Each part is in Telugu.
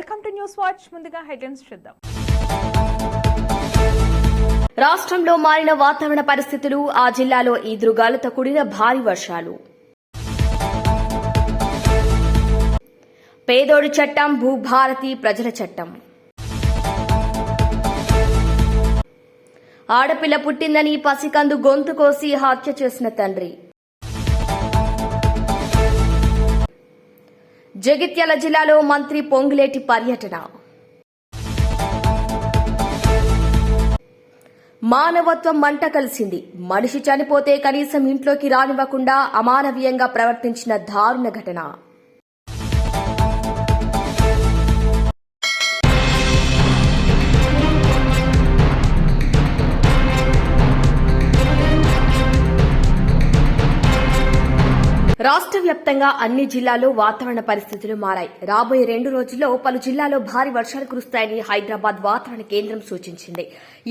Welcome to news watch. ముందుగా హెడ్లైన్స్ చూద్దాం. రాష్ట్రంలో మారిన వాతావరణ పరిస్థితులు ఆ జిల్లాలో ఈదురుగాలతో కూడిన భారీ వర్షాలు. పేదోడి చట్టం భూభారతి ప్రజల చట్టం. ఆడపిల్ల పుట్టిందని పసికందు గొంతు కోసి హత్య చేసిన తండ్రి. జగిత్యాల జిల్లాలో మంత్రి పొంగులేటి పర్యటన. మానవత్వం మంట కలిసింది. మనిషి చనిపోతే కనీసం ఇంట్లోకి రానివ్వకుండా అమానవీయంగా ప్రవర్తించిన దారుణ ఘటన. రాష్ట్ర వ్యాప్తంగా అన్ని జిల్లాల్లో వాతావరణ పరిస్థితులు మారాయి. రాబోయే రెండు రోజుల్లో పలు జిల్లాల్లో భారీ వర్షాలు కురుస్తాయని హైదరాబాద్ వాతావరణ కేంద్రం సూచించింది.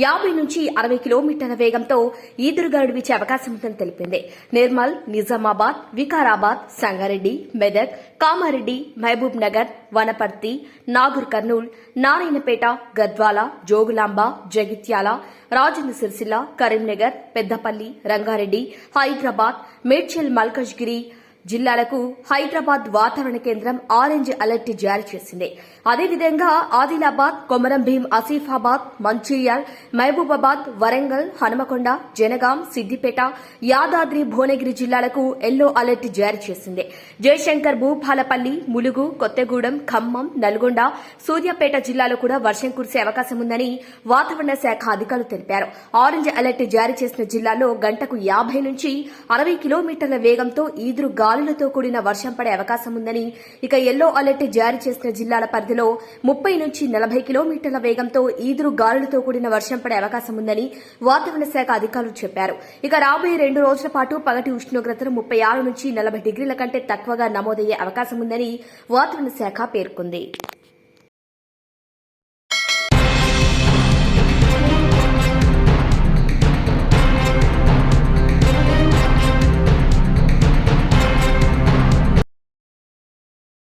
యాభై నుంచి అరవై కిలోమీటర్ల వేగంతో ఈదురుగాలుడు వీచే అవకాశం ఉందని తెలిపింది. నిర్మల్ నిజామాబాద్ వికారాబాద్ సంగారెడ్డి మెదక్ కామారెడ్డి మహబూబ్ నగర్ వనపర్తి నాగూర్ కర్నూల్ నారాయణపేట గద్వాల జోగులాంబ జగిత్యాల రాజన్న సిరిసిల్ల కరీంనగర్ పెద్దపల్లి రంగారెడ్డి హైదరాబాద్ మేడ్చల్ మల్కజ్గిరి జిల్లాలకు హైదరాబాద్ వాతావరణ కేంద్రం ఆరెంజ్ అలర్ట్ జారీ చేసింది. అదేవిధంగా ఆదిలాబాద్ కొమరం భీం ఆసిఫాబాద్ మంచిర్యాల్ మహబూబాబాద్ వరంగల్ హనుమకొండ జనగాం సిద్దిపేట యాదాద్రి భువనగిరి జిల్లాలకు ఎల్లో అలర్ట్ జారీ చేసింది. జయశంకర్ భూపాలపల్లి ములుగు కొత్తగూడెం ఖమ్మం నల్గొండ సూర్యాపేట జిల్లాలో కూడా వర్షం కురిసే అవకాశం ఉందని వాతావరణ శాఖ అధికారులు తెలిపారు. ఆరెంజ్ అలర్ట్ జారీ చేసిన జిల్లాలో గంటకు యాభై నుంచి అరవై కిలోమీటర్ల వేగంతో ఈదురు గాలులతో కూడిన వర్షం పడే అవకాశం ఉందని ఇక ఎల్లో అలర్ట్ జారీ చేసిన జిల్లాల పరిధిలో ముప్పై నుంచి నలభై కిలోమీటర్ల వేగంతో ఈదురు గాలులతో కూడిన వర్షం పడే అవకాశం ఉందని వాతావరణ శాఖ అధికారులు చెప్పారు. ఇక రాబోయే రెండు రోజుల పాటు పగటి ఉష్ణోగ్రతలు ముప్పై ఆరు నుంచి నలభై డిగ్రీల కంటే తక్కువగా నమోదయ్యే అవకాశం ఉందని వాతావరణ శాఖ పేర్కొంది.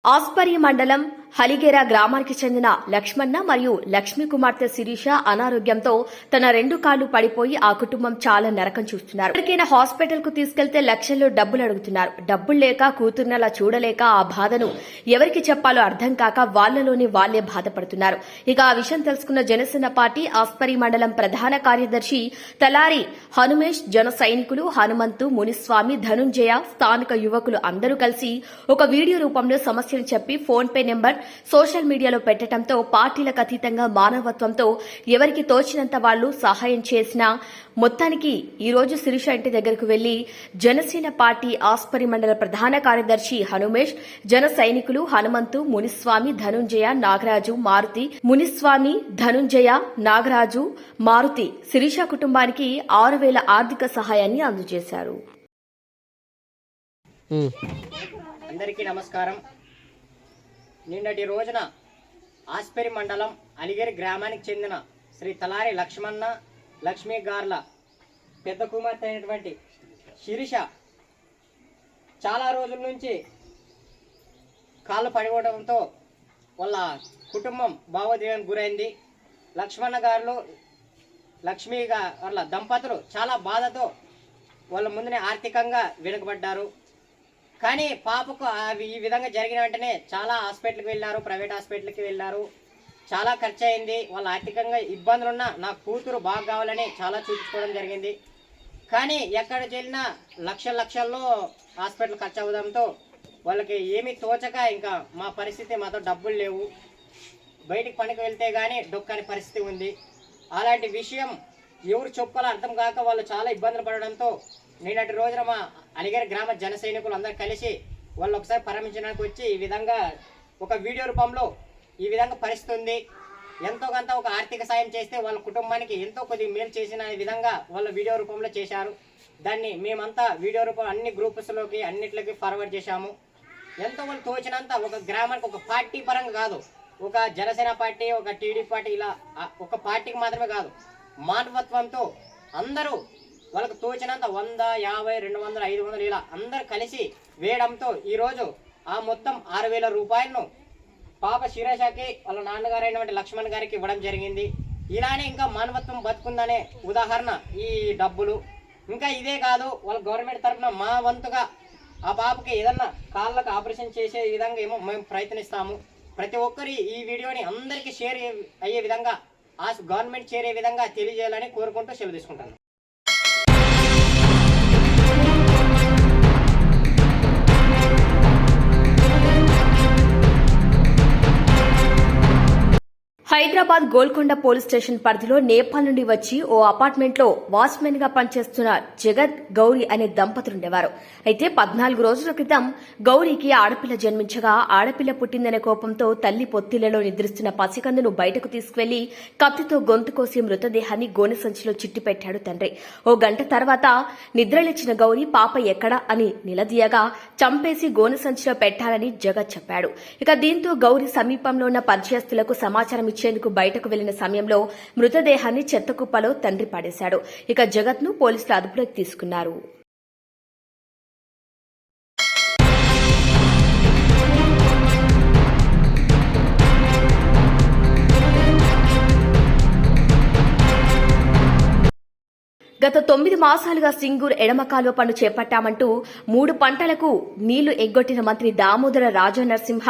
ఆస్పరి మండలం హలిగేరా గ్రామానికి చెందిన లక్ష్మణ మరియు లక్ష్మీ కుమార్తె శిరీష అనారోగ్యంతో తన రెండు కాళ్ళు పడిపోయి ఆ కుటుంబం చాలా నరకం చూస్తున్నారు. ఎవరికైనా హాస్పిటల్కు తీసుకెళ్తే లక్షల్లో డబ్బులు అడుగుతున్నారు. డబ్బులు లేక కూతుర్నలా చూడలేక ఆ బాధను ఎవరికి చెప్పాలో అర్థం కాక వాళ్ళలోని వాళ్ళే బాధపడుతున్నారు. ఇక ఆ విషయం తెలుసుకున్న జనసేన పార్టీ ఆస్పరి మండలం ప్రధాన కార్యదర్శి తలారి హనుమేష్ జన సైనికులు హనుమంతు మునిస్వామి ధనుంజయ స్థానిక యువకులు అందరూ కలిసి ఒక వీడియో రూపంలో సమస్యను చెప్పి ఫోన్ పే నెంబర్ సోషల్ మీడియాలో పెట్టడంతో పార్టీలకు అతీతంగా మానవత్వంతో ఎవరికి తోచినంత వాళ్ళు సహాయం చేసిన మొత్తానికి ఈ రోజు శిరీష ఇంటి దగ్గరకు వెళ్ళి జనసేన పార్టీ ఆస్పరి మండల ప్రధాన కార్యదర్శి హనుమేష్ జన సైనికులు హనుమంతు మునిస్వామి ధనుంజయ నాగరాజు మారుతి మునిస్వామి ధనుంజయ నాగరాజు మారుతి శిరీష కుటుంబానికి ఆరు వేల ఆర్థిక సహాయాన్ని అందజేశారు. అందరికీ నమస్కారం. నిన్నటి రోజున ఆస్పెరి మండలం అలిగిరి గ్రామానికి చెందిన శ్రీ తలారి లక్ష్మణ లక్ష్మీ గార్ల పెద్ద కుమార్తె అయినటువంటి శిరీష చాలా రోజుల నుంచి కాళ్ళు పడిపోవడంతో వాళ్ళ కుటుంబం భావోద్వేగానికి గురైంది. లక్ష్మణ గారు లక్ష్మీ గార్ల దంపతులు చాలా బాధతో వాళ్ళ ముందునే ఆర్థికంగా వెనుకబడ్డారు. కానీ పాపకు అవి ఈ విధంగా జరిగిన వెంటనే చాలా హాస్పిటల్కి వెళ్ళారు ప్రైవేట్ హాస్పిటల్కి వెళ్ళారు. చాలా ఖర్చు అయింది వాళ్ళ ఆర్థికంగా ఇబ్బందులున్నా నా కూతురు బాగా కావాలని చాలా చూపించుకోవడం జరిగింది. కానీ ఎక్కడ వెళ్ళినా లక్ష లక్షల్లో హాస్పిటల్ ఖర్చు అవ్వడంతో వాళ్ళకి ఏమీ తోచక ఇంకా మా పరిస్థితి మాతో డబ్బులు లేవు. బయటికి పనికి వెళ్తే కానీ డొక్కని పరిస్థితి ఉంది. అలాంటి విషయం ఎవరు చెప్పాలో అర్థం కాక వాళ్ళు చాలా ఇబ్బందులు పడడంతో నిన్నటి రోజున మా అలిగారి గ్రామ జన సైనికులు కలిసి వాళ్ళు ఒకసారి పరామర్శించడానికి వచ్చి ఈ విధంగా ఒక వీడియో రూపంలో ఈ విధంగా పరిస్థితి ఉంది. ఎంతో కొంత ఒక ఆర్థిక సాయం చేస్తే వాళ్ళ కుటుంబానికి ఎంతో కొద్దిగా మేలు చేసిన విధంగా వాళ్ళ వీడియో రూపంలో చేశారు. దాన్ని మేమంతా వీడియో రూపం అన్ని గ్రూప్స్లోకి అన్నిట్లోకి ఫార్వర్డ్ చేశాము. ఎంతో వాళ్ళు తోచినంత ఒక గ్రామానికి ఒక పార్టీ పరంగా కాదు ఒక జనసేన పార్టీ ఒక టీడీ పార్టీ ఇలా ఒక పార్టీకి మాత్రమే కాదు మానవత్వంతో అందరూ వాళ్ళకు తోచినంత వంద యాభై రెండు వందలు ఐదు వందలు ఇలా అందరు కలిసి వేయడంతో ఈరోజు ఆ మొత్తం ఆరు వేల రూపాయలను పాప శిరేషకి వాళ్ళ నాన్నగారైనటువంటి లక్ష్మణ్ గారికి ఇవ్వడం జరిగింది. ఇలానే ఇంకా మానవత్వం బతుకుందనే ఉదాహరణ ఈ డబ్బులు. ఇంకా ఇదే కాదు వాళ్ళ గవర్నమెంట్ తరఫున మా వంతుగా ఆ పాపకి ఏదన్నా కాళ్ళకు ఆపరేషన్ చేసే విధంగా ఏమో మేము ప్రయత్నిస్తాము. ప్రతి ఒక్కరి ఈ వీడియోని అందరికీ షేర్ అయ్యే విధంగా ఆ గవర్నమెంట్ చేరే విధంగా తెలియజేయాలని కోరుకుంటూ సెలవు తీసుకుంటాను. హైదరాబాద్ గోల్కొండ పోలీస్ స్టేషన్ పరిధిలో నేపాల్ నుండి వచ్చి ఓ అపార్ట్మెంట్లో వాచ్మెన్గా పనిచేస్తున్న జగత్ గౌరీ అనే దంపతులుండేవారు అయితే పద్నాలుగు రోజుల క్రితం గౌరీకి ఆడపిల్ల జన్మించగా ఆడపిల్ల పుట్టిందనే కోపంతో తల్లి పొత్తిళ్ళలో నిద్రిస్తున్న పసికందును బయటకు తీసుకువెళ్ళి కత్తితో గొంతు కోసి మృతదేహాన్ని గోనె సంచిలో చిట్టిపెట్టాడు తండ్రి. ఓ గంట తర్వాత నిద్రలేచిన గౌరీ పాప ఎక్కడా అని నిలదీయగా చంపేసి గోనె సంచిలో పెట్టాలని జగత్ చెప్పాడు. ఇక దీంతో గౌరీ సమీపంలో ఉన్న పరిచయస్తులకు సమాచారం ఇచ్చేందుకు బయటకు వెళ్ళిన సమయంలో మృతదేహాన్ని చెత్తకుప్పలో తండ్రి పడేశాడు. ఇక జగత్ను పోలీసులు అదుపులోకి తీసుకున్నారు. గత తొమ్మిది మాసాలుగా సింగూర్ ఎడమ కాలువ పనులు చేపట్టామంటూ మూడు పంటలకు నీళ్ళు ఎగ్గొట్టిన మంత్రి దామోదర రాజనరసింహ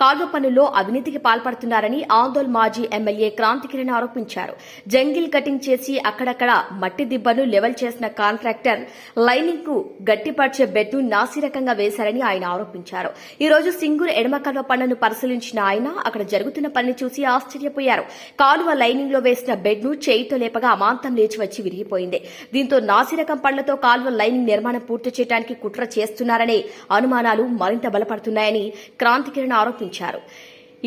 కాలువ పనుల్లో అవినీతికి పాల్పడుతున్నారని ఆందోళ్ మాజీ ఎమ్మెల్యే క్రాంతికిరణ్ ఆరోపించారు. జంగిల్ కటింగ్ చేసి అక్కడక్కడ మట్టి దిబ్బను లెవెల్ చేసిన కాంట్రాక్టర్ లైనింగ్కు గట్టిపరిచే బెడ్ను నాసిరకంగా వేశారని ఆయన ఆరోపించారు. ఈ రోజు సింగూర్ ఎడమ కాలువ పనులను పరిశీలించిన ఆయన అక్కడ జరుగుతున్న పనిని చూసి ఆశ్చర్యపోయారు. కాలువ లైనింగ్లో వేసిన బెడ్ను చేయితో లేపగా అమాంతం లేచి వచ్చి విరిగిపోయింది. దీంతో నాసిరకం పళ్ళతో కాల్వ లైనింగ్ నిర్మాణం పూర్తి చేయడానికి కుట్ర చేస్తున్నారనే అనుమానాలు మరింత బలపడుతున్నాయని క్రాంతికిరణ్ ఆరోపించారు.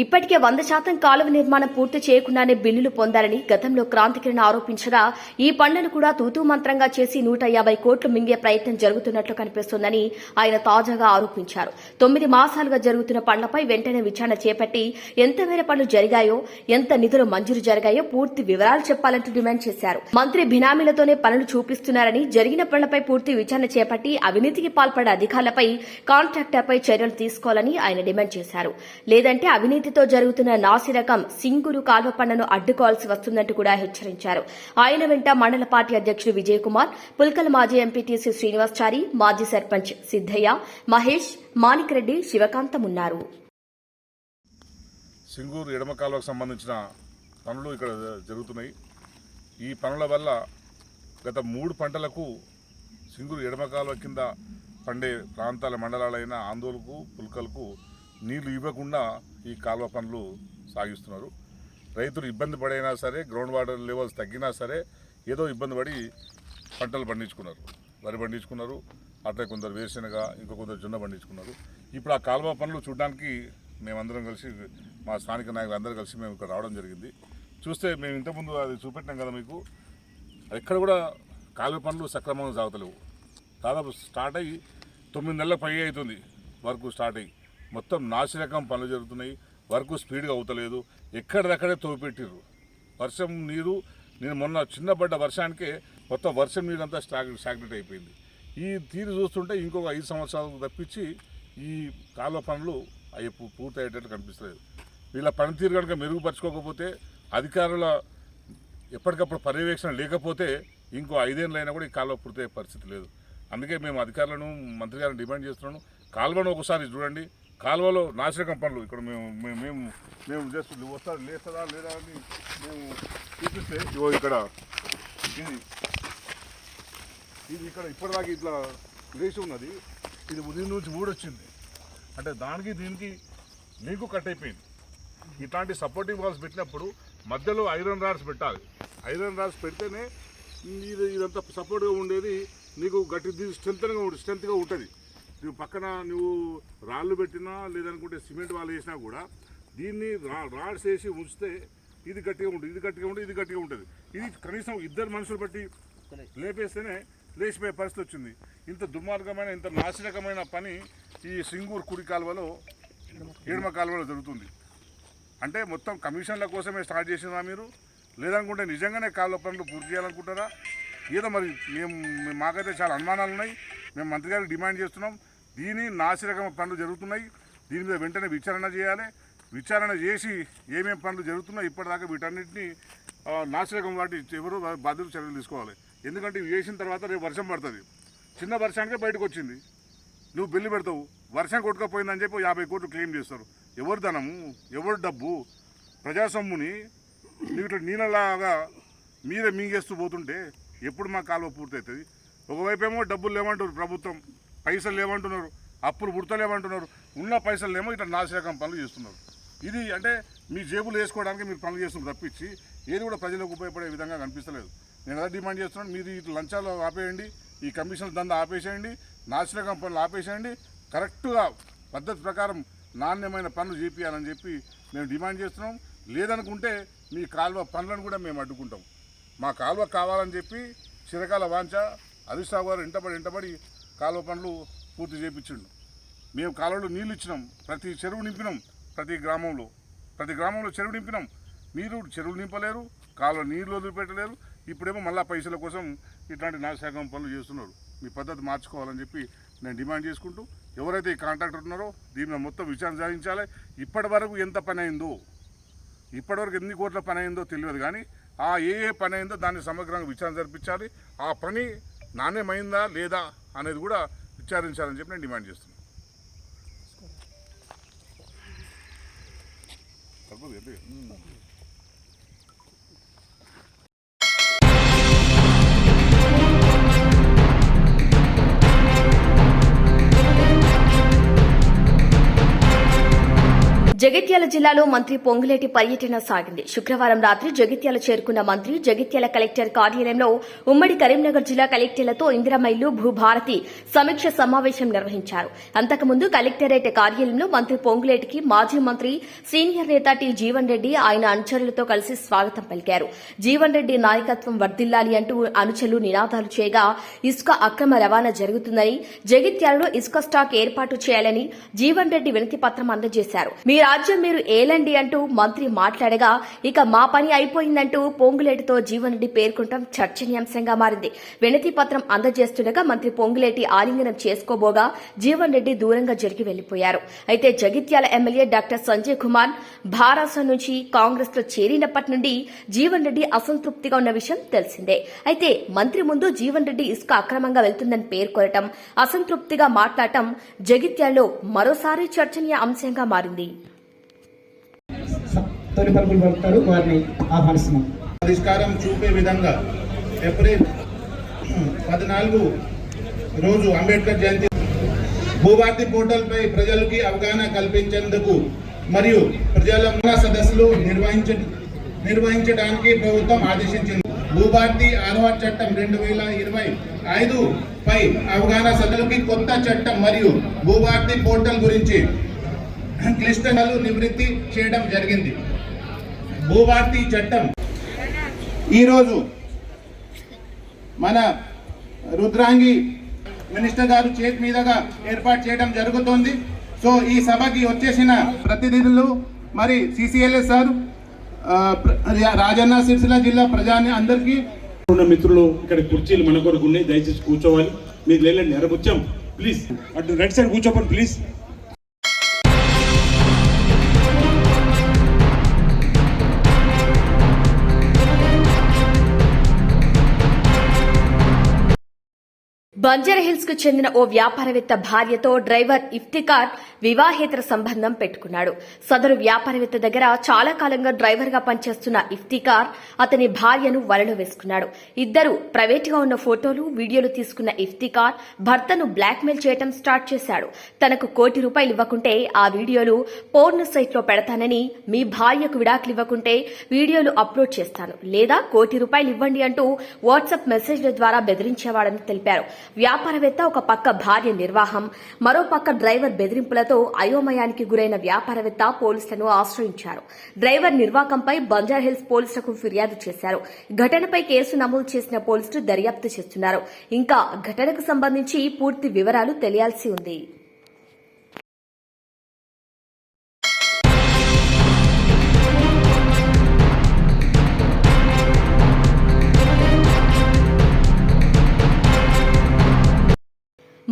ఇప్పటికే వంద శాతం కాలువ నిర్మాణం పూర్తి చేయకుండానే బిల్లులు పొందారని గతంలో క్రాంతికిరణ్ ఆరోపించగా ఈ పనులను కూడా తూతూ మంత్రంగా చేసి నూట యాభై కోట్లు మింగే ప్రయత్నం జరుగుతున్నట్లు కనిపిస్తోందని ఆయన తాజాగా ఆరోపించారు. తొమ్మిది మాసాలుగా జరుగుతున్న పనులపై వెంటనే విచారణ చేపట్టి ఎంత మేర పనులు జరిగాయో ఎంత నిధులు మంజూరు జరిగాయో పూర్తి వివరాలు చెప్పాలంటూ డిమాండ్ చేశారు. మంత్రి బినామీలతోనే పనులు చూపిస్తున్నారని జరిగిన పనులపై పూర్తి విచారణ చేపట్టి అవినీతికి పాల్పడే అధికారులపై కాంట్రాక్టర్పై చర్యలు తీసుకోవాలని ఆయన డిమాండ్ చేశారు. లేదంటే అవినీతి అవినీతితో జరుగుతున్న నాసిరకం సింగురు కాల్వ పనులను అడ్డుకోవాల్సి వస్తుందంటూ కూడా హెచ్చరించారు. ఆయన వెంట మండల పార్టీ అధ్యక్షుడు విజయ్ కుమార్ పుల్కల్ మాజీ ఎంపీటీసీ శ్రీనివాసచారి మాజీ సర్పంచ్ సిద్దయ్య మహేష్ మాణిక్రెడ్డి శివకాంతం ఉన్నారు. సింగూరు ఎడమ కాలువకు సంబంధించిన పనులు ఇక్కడ జరుగుతున్నాయి. ఈ పనుల వల్ల గత మూడు పంటలకు సింగూరు ఎడమ కాలువ కింద పండే ప్రాంతాల మండలాలైన ఆందోళనకు పుల్కలకు నీళ్ళు ఇవ్వకుండా ఈ కాలువ పనులు సాగిస్తున్నారు. రైతులు ఇబ్బంది పడైనా సరే గ్రౌండ్ వాటర్ లెవెల్స్ తగ్గినా సరే ఏదో ఇబ్బంది పడి పంటలు పండించుకున్నారు. వరి పండించుకున్నారు అట్లా కొందరు వేరుశనగ ఇంకో కొందరు జొన్న పండించుకున్నారు. ఇప్పుడు ఆ కాలువ పనులు చూడడానికి మేమందరం కలిసి మా స్థానిక నాయకులు అందరూ కలిసి మేము ఇక్కడ రావడం జరిగింది. చూస్తే మేము ఇంతకుముందు అది చూపెట్టినాం కదా మీకు ఎక్కడ కూడా కాలువ పనులు సక్రమంగా సాగుతలేవు. దాదాపు స్టార్ట్ అయ్యి తొమ్మిది నెలల పై అవుతుంది వర్క్ స్టార్ట్ అయ్యి. మొత్తం నాసిరకం పనులు జరుగుతున్నాయి. వర్క్ స్పీడ్గా అవుతలేదు. ఎక్కడిదక్కడే తోపెట్టిర్రు. వర్షం నీరు నేను మొన్న చిన్నపడ్డ వర్షానికే మొత్తం వర్షం నీరు అంతా స్టాగ్ స్టాగ్నెట్ అయిపోయింది. ఈ తీరు చూస్తుంటే ఇంకొక ఐదు సంవత్సరాలు తప్పించి ఈ కాలువ పనులు అవి పూర్తయ్యేటట్టు పూర్తి అయ్యేటట్టు కనిపిస్తలేదు. వీళ్ళ పనితీరు కనుక మెరుగుపరచుకోకపోతే అధికారుల ఎప్పటికప్పుడు పర్యవేక్షణ లేకపోతే ఇంకో ఐదేళ్ళైనా కూడా ఈ కాలువ పూర్తయ్యే పరిస్థితి లేదు. అందుకే మేము అధికారులను మంత్రి గారిని డిమాండ్ చేస్తున్నాను. కాలువను ఒకసారి చూడండి. కాలువలో నాశనకం పనులు. ఇక్కడ మేము మేము మేము మేము జస్ట్ వస్తా లేస్తుందా లేదా అని మేము చూపిస్తే ఇవో ఇక్కడ ఇది. ఇది ఇక్కడ ఇప్పటిదాకా ఇట్లా లేచి ఉన్నది. ఇది ఉదయం నుంచి ఊడొచ్చింది అంటే దానికి దీనికి లింకు కట్ అయిపోయింది. ఇట్లాంటి సపోర్టింగ్ వాల్స్ పెట్టినప్పుడు మధ్యలో ఐరన్ రాడ్స్ పెట్టాలి. ఐరన్ రాడ్స్ పెడితేనే ఇది ఇదంతా సపోర్ట్గా ఉండేది. నీకు గట్టి స్ట్రెంత్గా స్ట్రెంత్గా ఉంటుంది. నువ్వు పక్కన నువ్వు రాళ్ళు పెట్టినా లేదనుకుంటే సిమెంట్ వాళ్ళు వేసినా కూడా దీన్ని రా రాడ్స్ వేసి ఉంచితే ఇది గట్టిగా ఉంటుంది ఇది గట్టిగా ఉంటుంది ఇది గట్టిగా ఉంటుంది. ఇది కనీసం ఇద్దరు మనుషులు బట్టి లేపేస్తేనే లేచిపోయే పరిస్థితి వచ్చింది. ఇంత దుర్మార్గమైన ఇంత నాశనకమైన పని ఈ సింగూరు కుడి కాలువలో ఎడమ కాలువలో జరుగుతుంది. అంటే మొత్తం కమిషన్ల కోసమే స్టార్ట్ చేసిందా మీరు? లేదనుకుంటే నిజంగానే కాలువ పనులు పూర్తి చేయాలనుకుంటారా? ఏదో మరి మేము మేము- మాకైతే చాలా అనుమానాలు ఉన్నాయి మేము మంత్రి గారికి డిమాండ్ చేస్తున్నాం. దీని నాసిరకం పనులు జరుగుతున్నాయి. దీని మీద వెంటనే విచారణ చేయాలి. విచారణ చేసి ఏమేమి పనులు జరుగుతున్నాయి ఇప్పటిదాకా వీటన్నిటిని నాసిరకం వాటి ఎవరు బాధ్యత చర్యలు తీసుకోవాలి. ఎందుకంటే ఇవి చేసిన తర్వాత రేపు వర్షం పడుతుంది. చిన్న వర్షానికే బయటకు వచ్చింది. నువ్వు బిల్లు పెడతావు. వర్షం కొట్టుకపోయిందని చెప్పి యాభై కోట్లు క్లెయిమ్ చేస్తారు. ఎవరు ధనము? ఎవరు డబ్బు? ప్రజాసొమ్ముని నువ్వు ఇట్లా నీళ్ళలాగా మీద మింగేస్తూ పోతుంటే ఎప్పుడు మా కాలువ పూర్తవుతుంది ఒకవైపు ఏమో డబ్బులు లేవంటారు ప్రభుత్వం. పైసలు లేవంటున్నారు అప్పులు పుడతలేమంటున్నారు ఉన్న పైసలు ఇట్లా నాశరకం పనులు చేస్తున్నారు. ఇది అంటే మీ జేబులు వేసుకోవడానికి మీరు పనులు చేస్తున్నారు తప్పించి ఏది కూడా ప్రజలకు ఉపయోగపడే విధంగా కనిపిస్తలేదు. నేను ఎలా డిమాండ్ చేస్తున్నాను మీరు ఇట్లా లంచాలు ఆపేయండి ఈ కమిషన్ దందా ఆపేసేయండి నాశరకం పనులు ఆపేసేయండి కరెక్ట్గా పద్ధతి ప్రకారం నాణ్యమైన పనులు చేపియాలని చెప్పి మేము డిమాండ్ చేస్తున్నాం. లేదనుకుంటే మీ కాలువ పనులను కూడా మేము అడ్డుకుంటాం. మా కాలువ కావాలని చెప్పి చిరకాల వాంచ హరీష్ రావు గారు ఇంటబడి ఇంటబడి కాలువ పనులు పూర్తి చేయించిండు. మేము కాలువలో నీళ్ళు ఇచ్చినాం. ప్రతి చెరువు నింపినాం. ప్రతి గ్రామంలో. ప్రతి గ్రామంలో చెరువు నింపినాం. మీరు చెరువులు నింపలేరు కాలువ నీళ్ళు వదిలిపెట్టలేరు. ఇప్పుడేమో మళ్ళా పైసల కోసం ఇట్లాంటి నాశకం పనులు చేస్తున్నారు. మీ పద్ధతి మార్చుకోవాలని చెప్పి నేను డిమాండ్ చేసుకుంటూ ఎవరైతే ఈ కాంట్రాక్టర్ ఉన్నారో దీని మొత్తం విచారణ సాధించాలి ఇప్పటి వరకు ఎంత పని అయిందో ఇప్పటివరకు ఎన్ని కోట్ల పని అయిందో తెలియదు కానీ ఆ ఏ ఏ పని అయిందో దాన్ని సమగ్రంగా విచారణ జరిపించాలి. ఆ పని నాణ్యమైందా లేదా అనేది కూడా విచారించాలని చెప్పి నేను డిమాండ్ చేస్తున్నాను. జగిత్యాల జిల్లాలో మంత్రి పొంగులేటి పర్యటన సాగింది. శుక్రవారం రాత్రి జగిత్యాల చేరుకున్న మంత్రి జగిత్యాల కలెక్టర్ కార్యాలయంలో ఉమ్మడి కరీంనగర్ జిల్లా కలెక్టర్లతో ఇందిరామైలు భూభారతి సమీక్ష సమావేశం నిర్వహించారు. అంతకుముందు కలెక్టరేట్ కార్యాలయంలో మంత్రి పొంగులేటికి మాజీ మంత్రి సీనియర్ నేత టి జీవన్ రెడ్డి ఆయన అనుచరులతో కలిసి స్వాగతం పలికారు. జీవన్ రెడ్డి నాయకత్వం వర్ధిల్లాలి అంటూ అనుచరులు నినాదాలు చేయగా ఇసుక అక్రమ రవాణా జరుగుతుందని జగిత్యాలలో ఇసుక స్టాక్ ఏర్పాటు చేయాలని జీవన్ రెడ్డి వినతి పత్రం అందజేశారు. మీరు రాజ్యం మీరు ఏలండి అంటూ మంత్రి మాట్లాడగా ఇక మా పని అయిపోయిందంటూ పొంగులేటితో జీవన్ రెడ్డి పేర్కొనడం చర్చనీయాంశంగా మారింది. వినతి పత్రం అందజేస్తుండగా మంత్రి పొంగులేటి ఆలింగనం చేసుకోబోగా జీవన్ రెడ్డి దూరంగా జరిగి వెళ్ళిపోయారు అయితే జగిత్యాల ఎమ్మెల్యే డాక్టర్ సంజయ్ కుమార్ భారాస నుంచి కాంగ్రెస్లో చేరినప్పటి నుండి జీవన్ రెడ్డి అసంతృప్తిగా ఉన్న విషయం తెలిసిందే. అయితే మంత్రి ముందు జీవన్ రెడ్డి ఇసుక అక్రమంగా వెళ్తుందని పేర్కొనటం అసంతృప్తిగా మాట్లాడటం జగిత్యాలలో మరోసారి చర్చనీయ అంశంగా మారింది. తొలి పలుకులు పలుకుతారు. వారిని ఆహ్వానిస్తున్నాం. పరిష్కారం చూపే విధంగా ఏప్రిల్ పద్నాలుగు రోజు అంబేద్కర్ జయంతి భూభారతి పోర్టల్పై ప్రజలకి అవగాహన కల్పించేందుకు మరియు ప్రజల సదస్సులు నిర్వహించ నిర్వహించడానికి ప్రభుత్వం ఆదేశించింది. భూభారతి ఆరవ చట్టం రెండు వేల ఇరవై ఐదు పై అవగాహన సదస్సులకి కొత్త చట్టం మరియు భూభారతి పోర్టల్ గురించి క్లిష్టలు నివృత్తి చేయడం జరిగింది. భూభారతి చట్టం. ఈరోజు మన రుద్రాంగి మినిస్టర్ గారు చేతి మీదుగా ఏర్పాటు చేయడం జరుగుతోంది. సో ఈ సభకి వచ్చేసిన ప్రతినిధులు మరి సిసిఎల్ఎస్ సార్ రాజన్న సిరిసిల్ల జిల్లా ప్రజాని అందరికీ. ఉన్న మిత్రులు ఇక్కడ కుర్చీలు మన కొరకు ఉన్నాయి. దయచేసి కూర్చోవాలి. మీరు లేలండి ఎరబుచ్చాం ప్లీజ్. అటు రైట్ సైడ్ కూర్చోపండి ప్లీజ్. బంజారాహిల్స్కు చెందిన ఓ వ్యాపారవేత్త భార్యతో డ్రైవర్ ఇఫ్తికార్ వివాహేతర సంబంధం పెట్టుకున్నాడు. సదరు వ్యాపారవేత్త దగ్గర చాలా కాలంగా డ్రైవర్గా పనిచేస్తున్న ఇఫ్తికార్ అతని భార్యను వలలో వేసుకున్నాడు. ఇద్దరు ప్రైవేట్గా ఉన్న ఫోటోలు వీడియోలు తీసుకున్న ఇఫ్తికార్ భర్తను బ్లాక్మెయిల్ చేయడం స్టార్ట్ చేశాడు. తనకు కోటి రూపాయలు ఇవ్వకుంటే ఆ వీడియోలు పోర్న్ సైట్లో పెడతానని మీ భార్యకు విడాకులు ఇవ్వకుంటే వీడియోలు అప్లోడ్ చేస్తాను. లేదా కోటి రూపాయలు ఇవ్వండి అంటూ వాట్సాప్ మెసేజ్ల ద్వారా బెదిరించేవాడని తెలిపారు. వ్యాపారవేత్త ఒక పక్క భార్య నిర్వాహం మరో పక్క డ్రైవర్ బెదిరింపులతో అయోమయానికి గురైన వ్యాపారవేత్త పోలీసులను ఆశ్రయించారు. డ్రైవర్ నిర్వాహకంపై బంజార్హిల్స్ పోలీసులకు ఫిర్యాదు చేశారు. ఘటనపై కేసు నమోదు చేసిన పోలీసులు దర్యాప్తు చేస్తున్నారు. ఇంకా ఘటనకు సంబంధించి పూర్తి వివరాలు తెలియాల్సి ఉంది.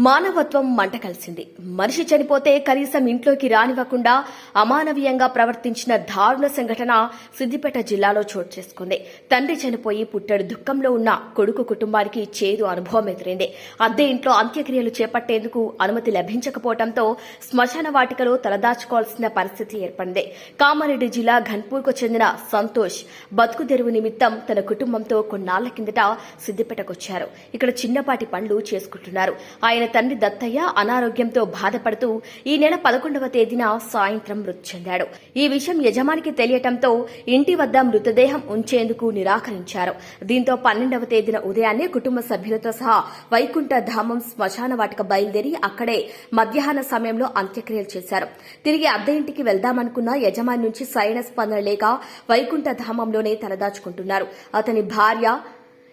మానవత్వం మంట కలిసింది. మనిషి చనిపోతే కనీసం ఇంట్లోకి రానివ్వకుండా అమానవీయంగా ప్రవర్తించిన దారుణ సంఘటన సిద్దిపేట జిల్లాలో చోటు చేసుకుంది. తండ్రి చనిపోయి పుట్టడు. దుఃఖంలో ఉన్న కొడుకు కుటుంబానికి చేదు అనుభవం ఎదురైంది. అద్దె ఇంట్లో అంత్యక్రియలు చేపట్టేందుకు అనుమతి లభించకపోవడంతో శ్మశాన వాటికలో తలదాచుకోవాల్సిన పరిస్థితి ఏర్పడింది. కామారెడ్డి జిల్లా ఘన్పూర్కు చెందిన సంతోష్ బతుకు తెరువు నిమిత్తం తన కుటుంబంతో కొన్నాళ్ళ కిందట సిద్దిపేటకొచ్చారు. ఇక్కడ చిన్నపాటి పనులు చేసుకుంటున్నారు. ఆయన తండ్రి దత్తయ్య అనారోగ్యంతో బాధపడుతూ ఈ నెల పదకొండవ తేదీన సాయంత్రం మృతి చెందాడు. ఈ విషయం యజమానికి తెలియటంతో ఇంటి వద్ద మృతదేహం ఉంచేందుకు నిరాకరించారు. దీంతో పన్నెండవ తేదీన ఉదయాన్నే కుటుంబ సభ్యులతో సహా వైకుంఠ ధామం శ్మశాన వాటిక బయలుదేరి అక్కడే మధ్యాహ్న సమయంలో అంత్యక్రియలు చేశారు. తిరిగి అద్దె ఇంటికి వెళ్దామనుకున్న యజమాని నుంచి సరైన స్పందన లేక వైకుంఠ ధామంలోనే తలదాచుకుంటున్నారు. అతని భార్య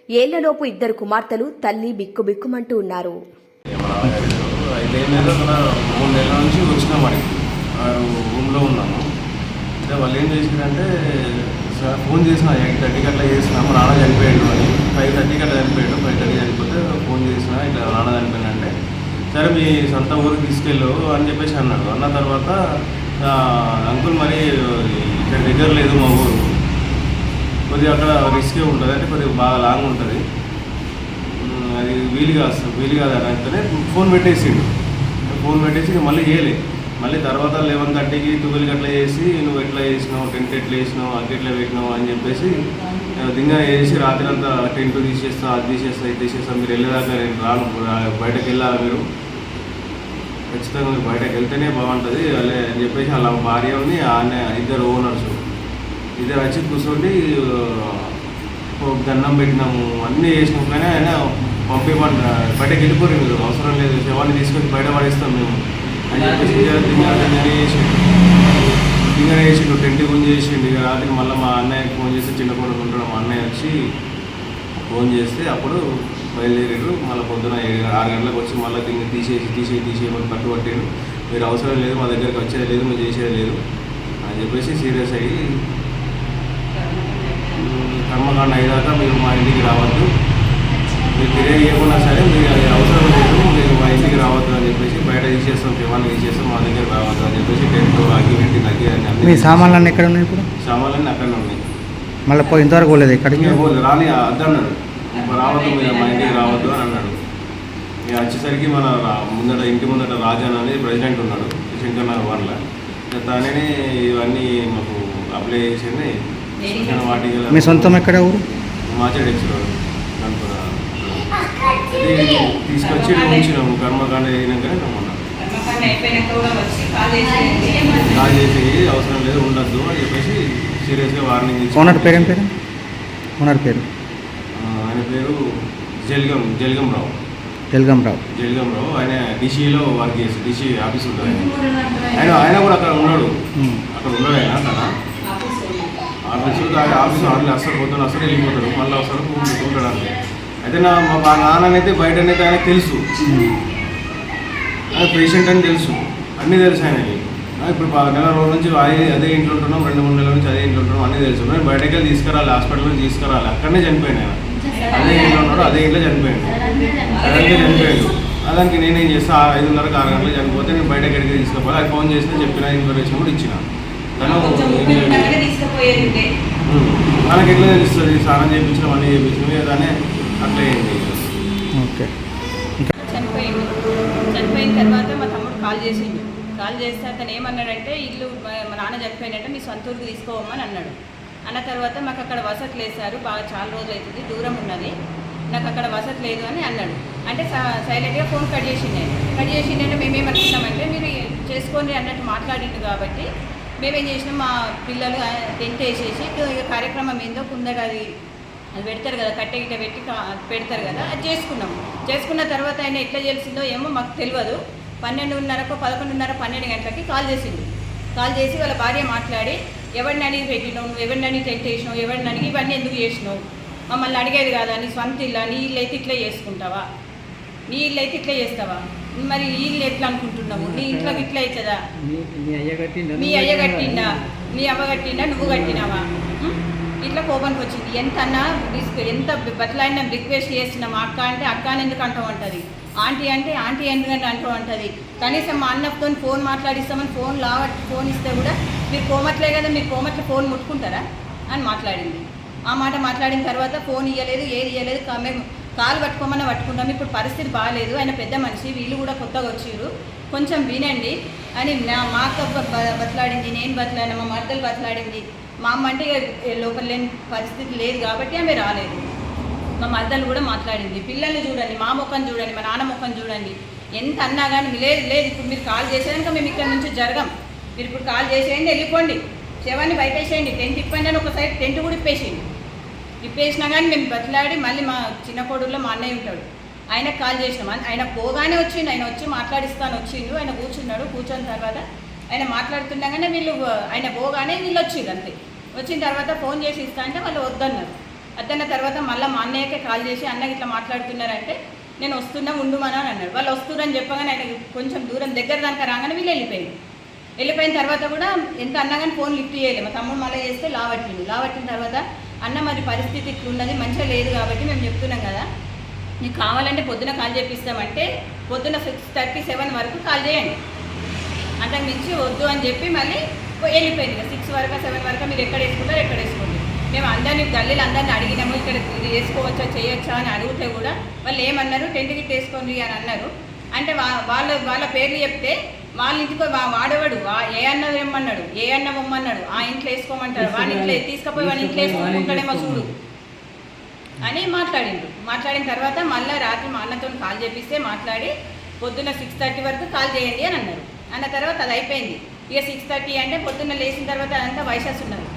ఏళ్ళలోపు ఇద్దరు కుమార్తెలు తల్లి బిక్కు బిక్కుమంటూ ఉన్నారు. ఐదు నెలలు మన మూడు నెలల నుంచి వచ్చినాం అడిగి రూమ్లో ఉన్నాము అంటే వాళ్ళు ఏం చేసినారంటే సార్ ఫోన్ చేసిన ఎయిట్ థర్టీకి అట్లా చేసిన మా నాన్న చనిపోయాడు అని ఫైవ్ థర్టీకి అట్లా చనిపోయాడు ఫైవ్ థర్టీ చనిపోతే ఫోన్ చేసిన ఇట్లా నాన్న చనిపోయాడంటే సరే మీ సొంత ఊరికి తీసుకెళ్ళు అని చెప్పేసి అన్నాడు అన్న తర్వాత అంకుల్ మరి ఇక్కడ దగ్గర లేదు మా ఊరు కొద్దిగా అక్కడ రిస్కే ఉంటుంది అంటే కొద్దిగా బాగా లాంగ్ ఉంటుంది అది వీలు కాదు వీలు కాదు అని అంటేనే ఫోన్ పెట్టేసిండు. ఫోన్ పెట్టేసి మళ్ళీ చేయలే. మళ్ళీ తర్వాత లెవెన్ థర్టీకి ట్వెల్వ్కి అట్లా చేసి నువ్వు ఎట్లా చేసినావు? టెంట్ ఎట్లా వేసినావు అది ఎట్లా పెట్టినావు? అని చెప్పేసి ఆ, దింగా వేసి రాత్రి అంతా టెంట్ తీసేస్తా అది తీసేస్తా ఇది తీసేస్తా. మీరు వెళ్ళేదాకా నేను రాను. రా- బయటకు వెళ్ళాలి మీరు. ఖచ్చితంగా మీరు బయటకు వెళ్తేనే బాగుంటుంది. అలా అని చెప్పేసి అలా భార్య ఉంది ఆయన ఇద్దరు ఓనర్స్. ఇద్దరు వచ్చి కూర్చోండి దండం పెట్టినాము. అన్నీ చేసినాం. కానీ ఆయన పంపేమంట బయటకు వెళ్ళిపోరు మీరు అవసరం లేదు. శవాన్ని తీసుకొని బయట పడేస్తాం మేము. అని చెప్పేసి దింగనే చేసిండు. దింగనే చేసిండు. టెంట్ ఫోన్ చేసిండు. ఇక రాత్రికి మళ్ళీ మా అన్నయ్యకి ఫోన్ చేసి చిన్న కొడుకు ఉంటాడు. మా అన్నయ్య వచ్చి ఫోన్ చేస్తే అప్పుడు బయలుదేరారు మళ్ళీ పొద్దున ఆరు గంటలకు వచ్చి మళ్ళీ దీన్ని తీసేసి తీసేసి తీసేయమని పట్టుబట్టాడు మీరు అవసరం లేదు. మా దగ్గరికి వచ్చేది లేదు. మీరు చేసేది లేదు. అని చెప్పేసి సీరియస్ అయ్యి కర్మకాండ అయ్యాక మీరు మా ఇంటికి తిరిగి ఇవ్వకున్నా సరే మీరు అది అవసరం లేదు మీరు మా ఇంటికి రావద్దు అని చెప్పేసి బయట తీసేస్తాం శివాన్ని తీసేస్తాం మా దగ్గర రావద్దు అని చెప్పేసి టెంట్ అగ్గి పెట్టి నగ్గి అని అన్ని మీ సామాన్లన్నీ ఎక్కడ ఉన్నాయి ఇప్పుడు? సామాన్లన్నీ అక్కడనే ఉన్నాయి. మళ్ళీ పోయి ఇంతవరకు పోలేదు ఎక్కడికి రాని అద్దన్నాడు ఇప్పుడు రావద్దు మీరు మా ఇంటికి రావద్దు అని అన్నాడు. ఇక వచ్చేసరికి మన ముందట ఇంటి ముందట రాజన్ అని ప్రెసిడెంట్ ఉన్నాడు శంకర్ నగర్ వాళ్ళ తననే ఇవన్నీ మాకు అప్లై చేసింది. వాటికలో మీ సొంతం ఎక్కడ ఊరు? మాచాడు ఎక్స్రోడ్ అది తీసుకొచ్చి ఉంచినాము కర్మకాండ అయినాకనే రమ్మన్నాం. కర్మకాండ అయిపోయినాక కూడా వచ్చి కాల్ చేసి అవసరం లేదు ఉండద్దు అని చెప్పేసి సీరియస్గా వార్నింగ్ ఇచ్చి ఓనర్ పేరు ఏం పేరు? ఓనర్ పేరు? ఆయన పేరు జల్గం జల్గం రావు తెలుగం రావు జల్గం రావు ఆయన డిసిలో వర్క్ చేసి డిసి ఆఫీస్ ఉంటుంది ఆయన. ఆయన కూడా అక్కడ ఉన్నాడు. అక్కడ ఉన్నాడు ఆయన తన ఆఫీసు ఆఫీసు అసలు పోతాడు అసలు వెళ్ళిపోతాడు. మళ్ళీ అసలు ఉంటాడు అంతే. అయితే నా మా మా నాన్ననైతే బయటనైతే ఆయనకు తెలుసు. ఆయన పేషెంట్ అని తెలుసు. అన్నీ తెలుసు ఆయనకి. ఇప్పుడు నెల రోజుల నుంచి అదే అదే ఇంట్లో ఉంటున్నాం రెండు మూడు నెలల నుంచి అదే ఇంట్లో ఉంటున్నాం అన్నీ తెలుసు. నేను బయటకి వెళ్ళి తీసుకురాలి హాస్పిటల్ నుంచి తీసుకురాలి అక్కడనే చనిపోయాను ఆయన. అదే ఇంట్లో ఉన్నాడు అదే ఇంట్లో చనిపోయాడు. సడన్గా చనిపోయాడు. దానికి నేనేం చేస్తా ఐదున్నరకు ఆరు గంటలకు చనిపోతే నేను బయటకి ఎక్కడికి తీసుకుపోవాలి. అది ఫోన్ చేస్తే చెప్పిన ఇన్ఫర్మేషన్ కూడా ఇచ్చిన. తను మనకి ఎట్లా తెలుస్తుంది? స్నానం చేయించడం అన్నీ చేయించడం ఏదనే అట్లా ఓకే. చనిపోయింది చనిపోయిన తర్వాత మా తమ్ముడు కాల్ చేసిండు. కాల్ చేస్తే అతను ఏమన్నాడంటే ఇల్లు మా మా నాన్న చనిపోయినట్టే మీ సొంత ఊరికి తీసుకోవమని అన్నాడు. అన్న తర్వాత మాకు అక్కడ వసతి లేదు సార్ బాగా చాలా రోజులు అవుతుంది దూరం ఉన్నది. నాకు అక్కడ వసతి లేదు అని అన్నాడు. అంటే స- సైలెంట్గా ఫోన్ కట్ చేసిండే కట్ చేసిండే మేమేమనుకున్నామంటే మీరు చేసుకోండి అన్నట్టు మాట్లాడిండు కాబట్టి మేమేం చేసినాం మా పిల్లలు టెంట్ వేసేసి కార్యక్రమం ఏందో కుందట అది పెడతారు కదా కట్టె గిట్ట పెట్టి పెడతారు కదా అది చేసుకున్నాం చేసుకున్న తర్వాత ఆయన ఎట్లా తెలిసిందో ఏమో మాకు తెలియదు పన్నెండున్నరకు పదకొండున్నర పన్నెండు గంటలకి కాల్ చేసిండు. కాల్ చేసి వాళ్ళ భార్య మాట్లాడి ఎవరిని అడిగి పెట్టినావు? నువ్వు ఎవరిని అడిగి టెంట్ వేసినావు? ఎవరిని అడిగి ఇవన్నీ ఎందుకు చేసినావు? మమ్మల్ని అడిగేది కాదా? నీ సొంత ఇల్లా? నీ ఇల్లు అయితే ఇట్లా చేసుకుంటావా? నీ ఇల్లు అయితే ఇట్లా చేస్తావా? మరి ఇల్లు ఎట్లా అనుకుంటున్నావు? నీ ఇంట్లో ఇట్లా అవుతుందా? మీ అయ్య కట్టిండా? నీ అవ్వ కట్టిండా? నువ్వు కట్టినావా? ఇట్లా కోపానికి వచ్చింది. ఎంత అన్నా రిస్క్ ఎంత బతలాడినా రిక్వెస్ట్ చేస్తున్నాం అక్క అంటే అక్క అని ఎందుకు అంటాం అంటది. ఆంటీ అంటే ఆంటీ ఎందుకంటే అంటూ ఉంటుంది కనీసం మా అన్నతో ఫోన్ మాట్లాడిస్తామని ఫోన్ లావ ఫోన్ ఇస్తే కూడా మీరు కోమట్లే కదా మీరు కోమట్ల ఫోన్ ముట్టుకుంటారా అని మాట్లాడింది. ఆ మాట మాట్లాడిన తర్వాత ఫోన్ ఇవ్వలేదు ఏది ఇవ్వలేదు మేము కాలు పట్టుకోమని పట్టుకుంటాం ఇప్పుడు పరిస్థితి బాగాలేదు ఆయన పెద్ద మనిషి వీళ్ళు కూడా కొత్తగా వచ్చిర్రు. కొంచెం వినండి అని నా మా అక్క బతలాడింది నేను బతలాడిన మా మర్దలు బతలాడింది మా అమ్మ అంటే లోపల లేని పరిస్థితి లేదు కాబట్టి ఆమె రాలేదు. మా మద్దలు కూడా మాట్లాడింది పిల్లల్ని చూడండి మా ముఖం చూడండి మా నాన్న ముఖం చూడండి. ఎంత అన్నా కానీ లేదు లేదు ఇప్పుడు మీరు కాల్ చేసేదాక మేము ఇక్కడ నుంచి జరగం. మీరు ఇప్పుడు కాల్ చేసేయండి వెళ్ళిపోండి. శవాన్ని బయటేసేయండి టెంట్ ఇప్పండి అని ఒకసారి టెంట్ కూడా ఇప్పేసేయండి ఇప్పేసినా కానీ మేము బతిలాడి మళ్ళీ మా చిన్న కొడుకులో మా అన్నయ్య ఉంటాడు. ఆయనకు కాల్ చేసినాం. ఆయన పోగానే వచ్చిండు ఆయన వచ్చి మాట్లాడిస్తాను వచ్చిండు. ఆయన కూర్చున్నాడు కూర్చున్న తర్వాత ఆయన మాట్లాడుతుండగానే వీళ్ళు ఆయన పోగానే వీళ్ళు వచ్చిండు అంతే. వచ్చిన తర్వాత ఫోన్ చేసి ఇస్తా అంటే వాళ్ళు వద్దన్నారు. వద్దన్న తర్వాత మళ్ళీ మా అన్నయ్యకే కాల్ చేసి అన్నకి ఇట్లా మాట్లాడుతున్నారంటే నేను వస్తున్నా ఉండుమని అని అన్నాడు వాళ్ళు వస్తున్నారని చెప్పగానే ఆయన కొంచెం దూరం దగ్గర దాకా రాగానే వీళ్ళు వెళ్ళిపోయింది వెళ్ళిపోయిన తర్వాత కూడా ఎంత అన్నా కానీ ఫోన్ లిఫ్ట్ చేయలేదు. మా తమ్ముడు మళ్ళీ చేస్తే లావట్టిండు. లావట్టిన తర్వాత అన్న మరి పరిస్థితి ఇట్లున్నది మంచిగా లేదు కాబట్టి మేము చెప్తున్నాం కదా. నీకు కావాలంటే పొద్దున కాల్ చేపిస్తామంటే పొద్దున సిక్స్ థర్టీ సెవెన్ వరకు కాల్ చేయండి. అంతకు మించి వద్దు అని చెప్పి మళ్ళీ వెళ్ళిపోయింది ఇక సిక్స్ వరకు సెవెన్ వరకు మీరు ఎక్కడ వేసుకుంటారు ఎక్కడ వేసుకోండి. మేము అందరినీ గల్లీలు అందరినీ అడిగినాము ఇక్కడ ఇది వేసుకోవచ్చా చేయొచ్చా అని అడిగితే కూడా వాళ్ళు ఏమన్నారు టెంట్ గిట్ వేసుకోండి అని అన్నారు. అంటే వాళ్ళ వాళ్ళ పేర్లు చెప్తే వాళ్ళ ఇంటికి వాడేవాడు? ఏ అన్న ఇమ్మన్నాడు ఏ అన్న ఇమ్మన్నాడు ఆ ఇంట్లో వేసుకోమంటారు వాళ్ళ ఇంట్లో తీసుకుపోయి వాళ్ళ ఇంట్లో వేసుకుంటాడేమో చూడు. అని మాట్లాడిండు మాట్లాడిన తర్వాత మళ్ళీ రాత్రి మా అన్నతో కాల్ చేపిస్తే మాట్లాడి పొద్దున్న సిక్స్ థర్టీ వరకు కాల్ చేయండి అని అన్నారు. అన్న తర్వాత అది అయిపోయింది. ఇక సిక్స్ థర్టీ అంటే పొద్దున్న లేచిన తర్వాత అదంతా వైశాస్ ఉన్నారు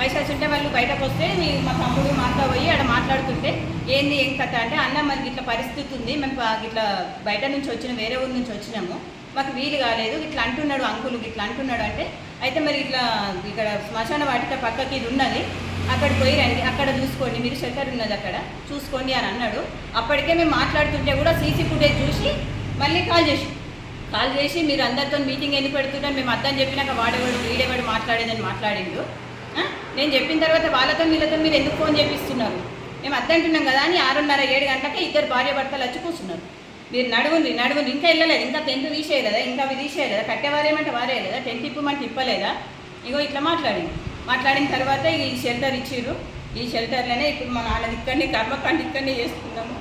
వైశాస్ ఉంటే వాళ్ళు బయటకు వస్తే మా తమ్ముడు మా అత్త పోయి ఆడ మాట్లాడుతుంటే ఏంది ఏం కథ? అంటే అన్న మనకి ఇట్లా పరిస్థితి ఉంది. మేము ఇట్లా బయట నుంచి వచ్చిన వేరే ఊరి నుంచి వచ్చినాము. మాకు వీలు కాలేదు. ఇట్లా అంటున్నాడు అంకులు ఇట్లా అంటున్నాడు అంటే అయితే మరి ఇట్లా ఇక్కడ శ్మశాన వాటిక పక్కకి ఇది ఉన్నది. అక్కడ పోయి రండి. అక్కడ చూసుకోండి. మీరు షట్టర్ ఉన్నది అక్కడ. చూసుకోండి అని అన్నాడు. అప్పటికే మేము మాట్లాడుతుంటే కూడా సీసీ ఫుటేజ్ చూసి మళ్ళీ కాల్ చేసి కాల్ చేసి మీరు అందరితో మీటింగ్ ఎందుకు పెడుతున్నారు మేము అర్థం చెప్పినాక వాడేవాడు వీడేవాడు మాట్లాడేదని మాట్లాడిండు. నేను చెప్పిన తర్వాత వాళ్ళతో వీళ్ళతో మీరు ఎందుకు ఫోన్ చేపిస్తున్నారు? మేము అద్దంటున్నాం కదా అని ఆరున్నర ఏడు గంటలకే ఇద్దరు భార్య భర్తలు వచ్చి కూర్చున్నారు. మీరు నడువుని నడువుని ఇంకా వెళ్ళలేదు. ఇంకా టెంట్ తీసేయలేదా? ఇంకా అవి తీసేయలేదా? కట్టేవారేమంటే వారేయలేదా? టెంట్ ఇప్పమంటే ఇప్పలేదా ఇగో ఇట్లా మాట్లాడింది మాట్లాడిన తర్వాత ఈ షెల్టర్ ఇచ్చిర్రు. ఈ షెల్టర్లోనే ఇప్పుడు మా నాన్నది ఇక్కడనే కర్మకాండ ఇక్కడనే చేసుకున్నాము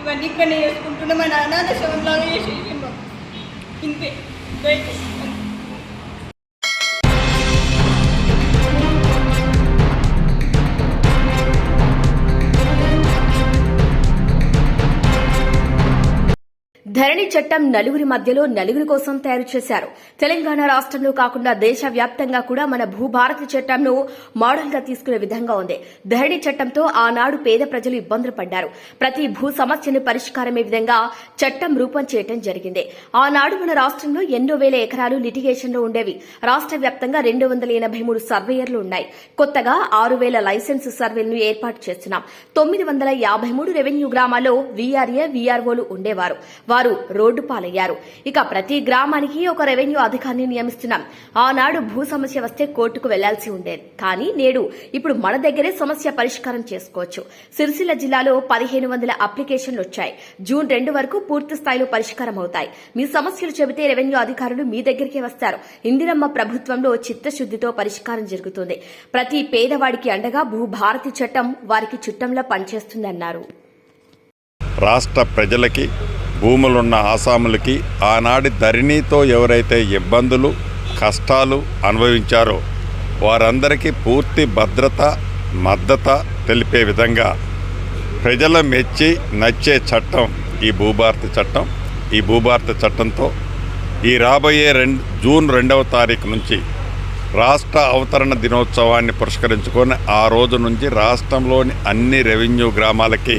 ఇవన్నీ ఇక్కడనే చేసుకుంటున్నాం మా నాన్న శవంలాగా చేసి ఇంతే ధరణి చట్టం నలుగురి మధ్యలో నలుగురి కోసం తయారు చేశారు. తెలంగాణ రాష్ట్రంలో కాకుండా దేశవ్యాప్తంగా కూడా మన భూభారతి చట్టంను మోడల్గా తీసుకునే విధంగా ఉంది. ధరణి చట్టంతో ఆనాడు పేద ప్రజలు ఇబ్బందులు పడ్డారు. ప్రతి భూ సమస్యను పరిష్కారమే విధంగా చట్టం రూపం చేయటం జరిగింది. ఆనాడు మన రాష్ట్రంలో ఎన్నో వేల ఎకరాలు లిటిగేషన్లో ఉండేవి. రాష్ట్ర వ్యాప్తంగా రెండు వందల ఎనభై మూడు సర్వేయర్లు ఉన్నాయి. కొత్తగా ఆరు వేల లైసెన్స్ సర్వేలను ఏర్పాటు చేస్తున్నాం. తొమ్మిది వందల యాభై మూడు రెవెన్యూ గ్రామాల్లో వీఆర్ఏ వీఆర్ఓలు ఉండేవారు. వారు రోడ్డు పాలయ్యారు ఇక ప్రతి గ్రామానికి ఒక రెవెన్యూ అధికారిని నియమిస్తున్నాం. ఆనాడు భూ సమస్య వస్తే కోర్టుకు వెళ్ళాల్సి ఉండేది కానీ నేడు ఇప్పుడు మన దగ్గరే సమస్య పరిష్కారం చేసుకోవచ్చు. సిరిసిల్ల జిల్లాలో పదిహేను వందల అప్లికేషన్లు వచ్చాయి. జూన్ రెండు వరకు పూర్తి స్థాయిలో పరిష్కారం అవుతాయి. మీ సమస్యలు చెబితే రెవెన్యూ అధికారులు మీ దగ్గరికే వస్తారు. ఇందిరమ్మ ప్రభుత్వంలో చిత్తశుద్దితో పరిష్కారం జరుగుతుంది. ప్రతి పేదవాడికి అండగా భూభారతి చట్టం వారికి చుట్టంలో పనిచేస్తుందన్నారు. రాష్ట్ర ప్రజలకి భూములున్న ఆసాములకి ఆనాడి ధరణితో ఎవరైతే ఇబ్బందులు కష్టాలు అనుభవించారో వారందరికీ పూర్తి భద్రత మద్దత తెలిపే విధంగా ప్రజల మెచ్చి నచ్చే చట్టం ఈ భూభారత చట్టం. ఈ భూభారత చట్టంతో ఈ రాబోయే రెండు జూన్ రెండవ తారీఖు నుంచి రాష్ట్ర అవతరణ దినోత్సవాన్ని పురస్కరించుకొని ఆ రోజు నుంచి రాష్ట్రంలోని అన్ని రెవెన్యూ గ్రామాలకి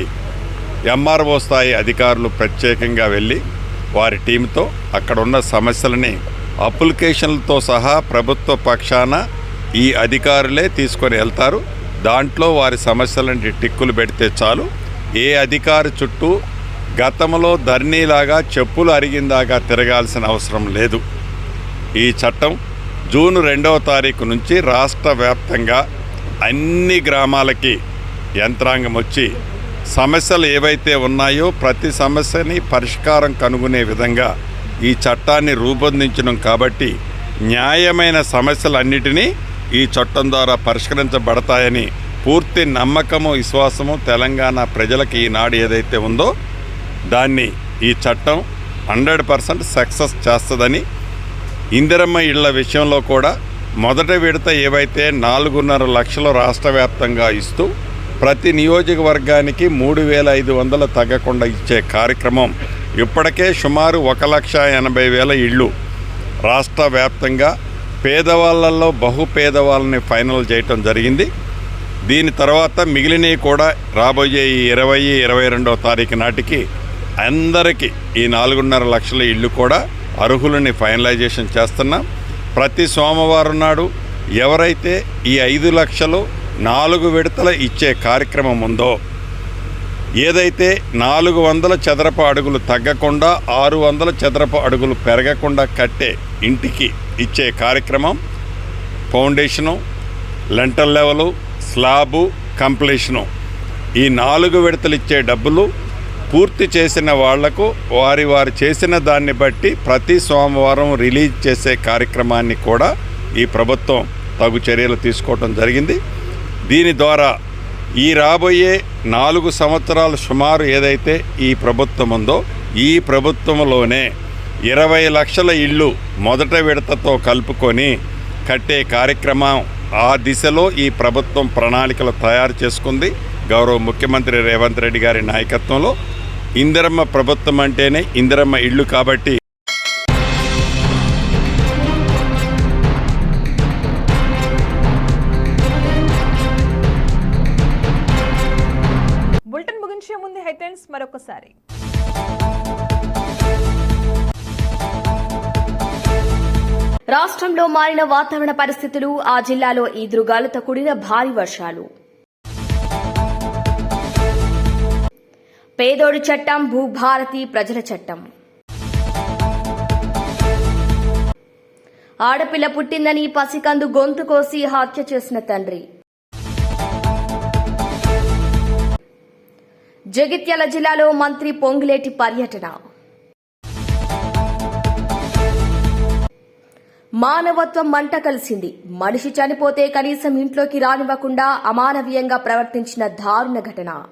ఎంఆర్ఓ స్థాయి అధికారులు ప్రత్యేకంగా వెళ్ళి వారి టీంతో అక్కడ ఉన్న సమస్యలని అప్లికేషన్లతో సహా ప్రభుత్వ పక్షాన ఈ అధికారులే తీసుకొని వెళ్తారు. దాంట్లో వారి సమస్యలని టిక్కులు పెడితే చాలు. ఏ అధికారి చుట్టూ గతంలో ధర్నీలాగా చెప్పులు అరిగిందాగా తిరగాల్సిన అవసరం లేదు. ఈ చట్టం జూన్ రెండవ తారీఖు నుంచి రాష్ట్ర వ్యాప్తంగా అన్ని గ్రామాలకి యంత్రాంగం వచ్చి సమస్యలు ఏవైతే ఉన్నాయో ప్రతి సమస్యని పరిష్కారం కనుగొనే విధంగా ఈ చట్టాన్ని రూపొందించడం కాబట్టి న్యాయమైన సమస్యలన్నిటినీ ఈ చట్టం ద్వారా పరిష్కరించబడతాయని పూర్తి నమ్మకము విశ్వాసము తెలంగాణ ప్రజలకు ఈనాడు ఏదైతే ఉందో దాన్ని ఈ చట్టం హండ్రెడ్ పర్సెంట్ సక్సెస్ చేస్తుందని ఇందిరమ్మ ఇళ్ళ విషయంలో కూడా మొదట విడత ఏవైతే నాలుగున్నర లక్షలు రాష్ట్ర వ్యాప్తంగా ఇస్తూ ప్రతి నియోజకవర్గానికి మూడు వేల ఐదు వందలు తగ్గకుండా ఇచ్చే కార్యక్రమం ఇప్పటికే సుమారు ఒక లక్ష ఎనభై వేల ఇళ్ళు. రాష్ట్ర వ్యాప్తంగా పేదవాళ్ళల్లో బహు పేదవాళ్ళని ఫైనల్ చేయటం జరిగింది. దీని తర్వాత మిగిలినవి కూడా రాబోయే ఈ ఇరవై ఇరవై రెండవ తారీఖు నాటికి అందరికీ ఈ నాలుగున్నర లక్షల ఇళ్ళు కూడా అర్హులని ఫైనలైజేషన్ చేస్తున్నాం. ప్రతి సోమవారం నాడు ఎవరైతే ఈ ఐదు లక్షలు నాలుగు విడతల ఇచ్చే కార్యక్రమం ఉందో ఏదైతే నాలుగు వందల చదరపు అడుగులు తగ్గకుండా ఆరు వందల చదరపు అడుగులు పెరగకుండా కట్టే ఇంటికి ఇచ్చే కార్యక్రమం foundation lintel level slab completion. ఈ నాలుగు విడతలు ఇచ్చే డబ్బులు పూర్తి చేసిన వాళ్ళకు వారి వారు చేసిన దాన్ని బట్టి ప్రతి సోమవారం రిలీజ్ చేసే కార్యక్రమాన్ని కూడా ఈ ప్రభుత్వం తగు చర్యలు తీసుకోవటం జరిగింది. దీని ద్వారా ఈ రాబోయే నాలుగు సంవత్సరాలు సుమారు ఏదైతే ఈ ప్రభుత్వం ఉందో ఈ ప్రభుత్వంలోనే ఇరవై లక్షల ఇళ్ళు మొదట విడతతో కలుపుకొని కట్టే కార్యక్రమం ఆ దిశలో ఈ ప్రభుత్వం ప్రణాళికలు తయారు చేసుకుంది. గౌరవ ముఖ్యమంత్రి రేవంత్ రెడ్డి గారి నాయకత్వంలో ఇందిరమ్మ ప్రభుత్వం అంటేనే ఇందిరమ్మ ఇళ్ళు కాబట్టి రాష్ట్రంలో మారిన వాతావరణ పరిస్థితులు ఆ జిల్లాలో ఈదురుగాలతో కూడిన భారీ వర్షాలు. పేదోడి చట్టం భూభారతి ప్రజల చట్టం. ఆడపిల్ల పుట్టిందని పసికందు గొంతు కోసి హత్య చేసిన తండ్రి. జగిత్యాల జిల్లాలో మంత్రి పొంగులేటి పర్యటన. మానవత్వం మంట కలిసింది. మనిషి చనిపోతే కనీసం ఇంట్లోకి రానివ్వకుండా అమానవీయంగా ప్రవర్తించిన దారుణ ఘటన.